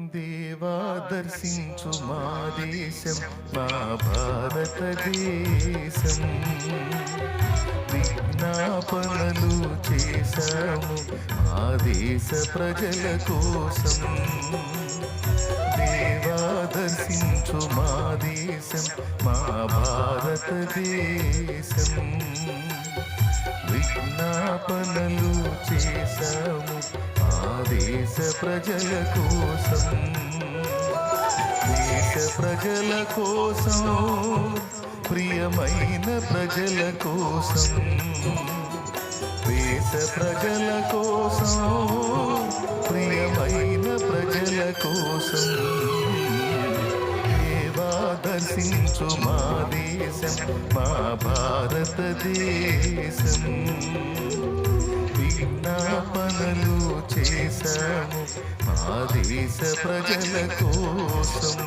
దేవా దర్శించు మా దేశం మా భారతదేశం. విజ్ఞాపనలు చేశాము మా దేశ ప్రజల కోసం. దేవా దర్శించు మా దేశం మా భారతదేశం. విజ్ఞాపనలు చేశాము ఆదేశ ప్రజల కోసం. దేశ ప్రజల కోసం ప్రియమైన ప్రజల కోసం. దేశ ప్రజల కోసం ప్రియమైన ప్రజల కోసం. దర్శించు మా దేశం మా భారతదేశం. విజ్ఞాపనలు చేశాము మా దేశ ప్రజల కోసం.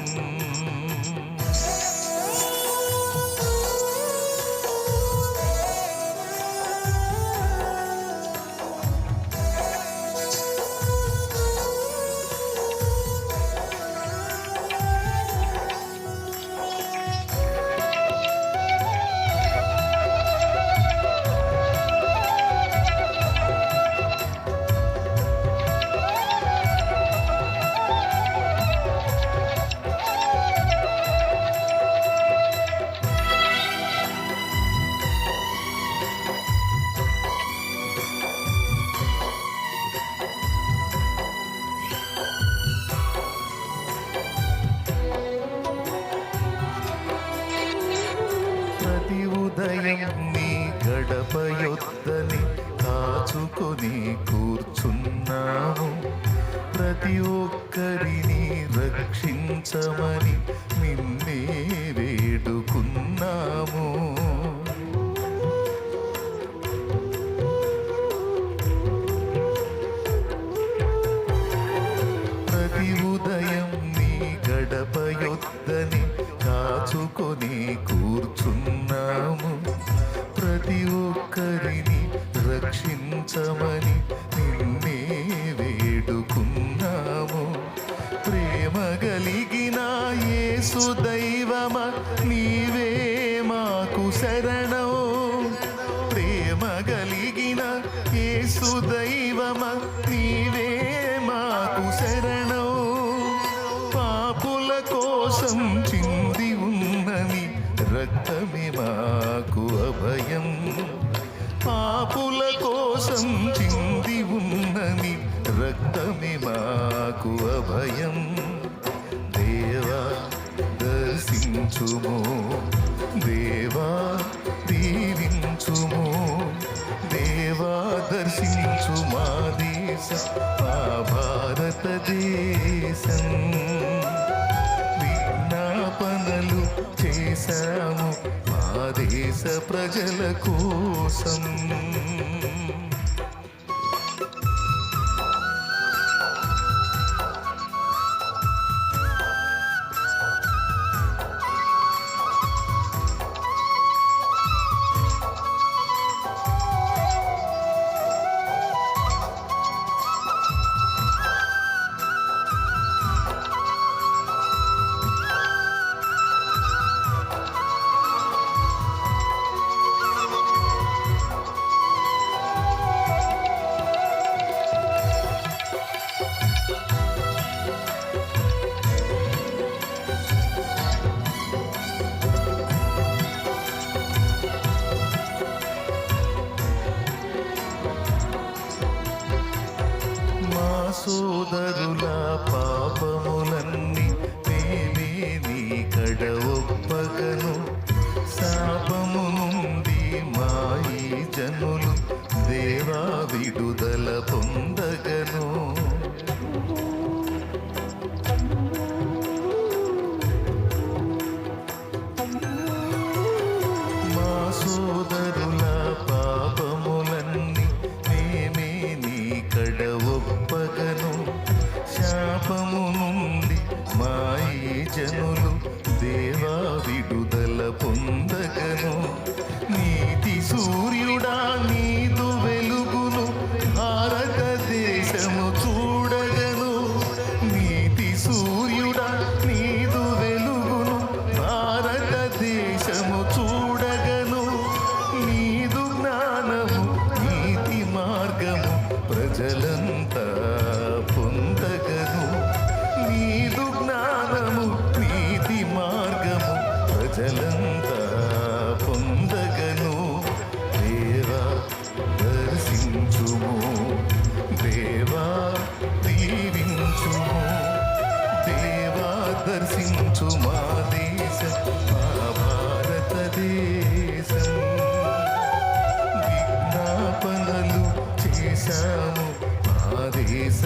ఉదయం నీ గడప యొద్దని కాచుకొని కూర్చున్నాము ప్రతి ఒక్కరిని రక్షించమని నిన్నే ప్రతి ఒక్కరిని రక్షించమని నిన్నే వేడుకున్నాము. ప్రేమ కలిగిన యేసు దైవమ నీవే మాకు శరణం. ప్రేమ కలిగిన యేసు దైవమ నీవే పాపుల కోసం చింది ఉన్నని రక్తమే మాకు అభయం. దేవా దర్శించుము. దేవా దీవించుము. దేవా దర్శించు మా దేశ మా భారతదేశం విజ్ఞాపనలు చేశాము మా దేశ ప్రజల కోసం. సోదరుల పా జనులు దేవా విడుదల పొందగను.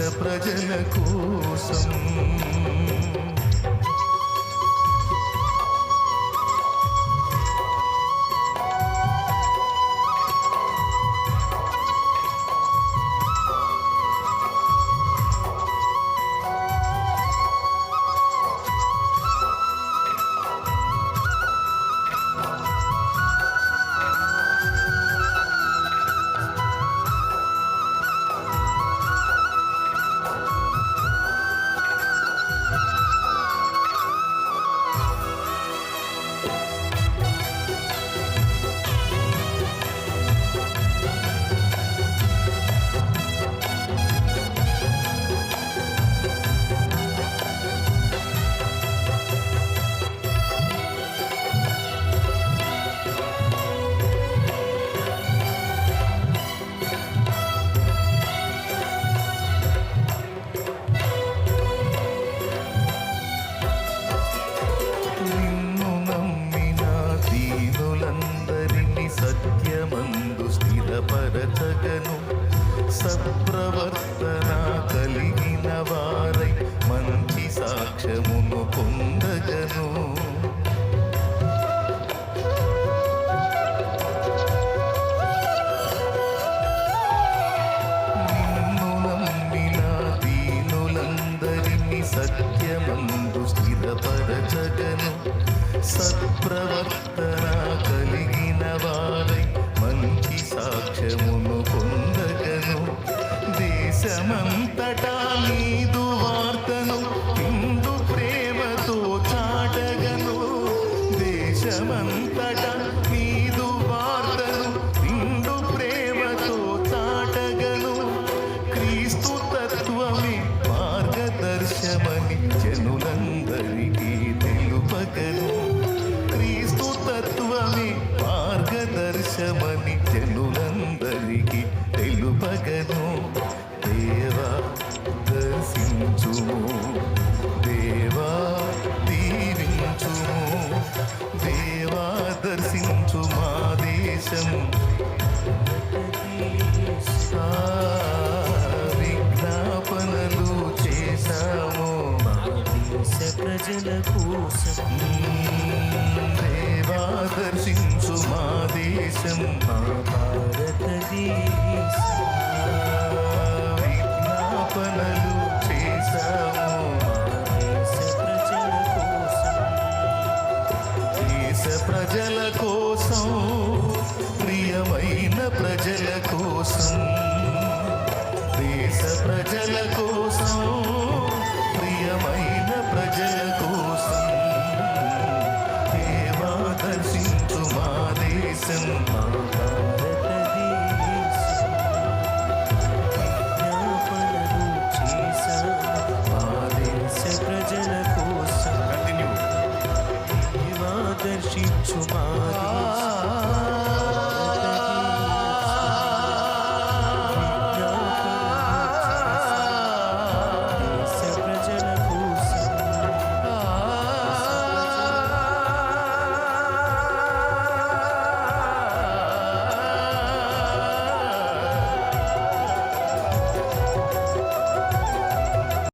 ప్రజల కోసం. దేశమంతటా నీదు వార్తను దర్శించు మా దేశం మా భారతదేశం. విజ్ఞాపనలు చేశాము ప్రజల కోసం ప్రియమైన ప్రజల కోసం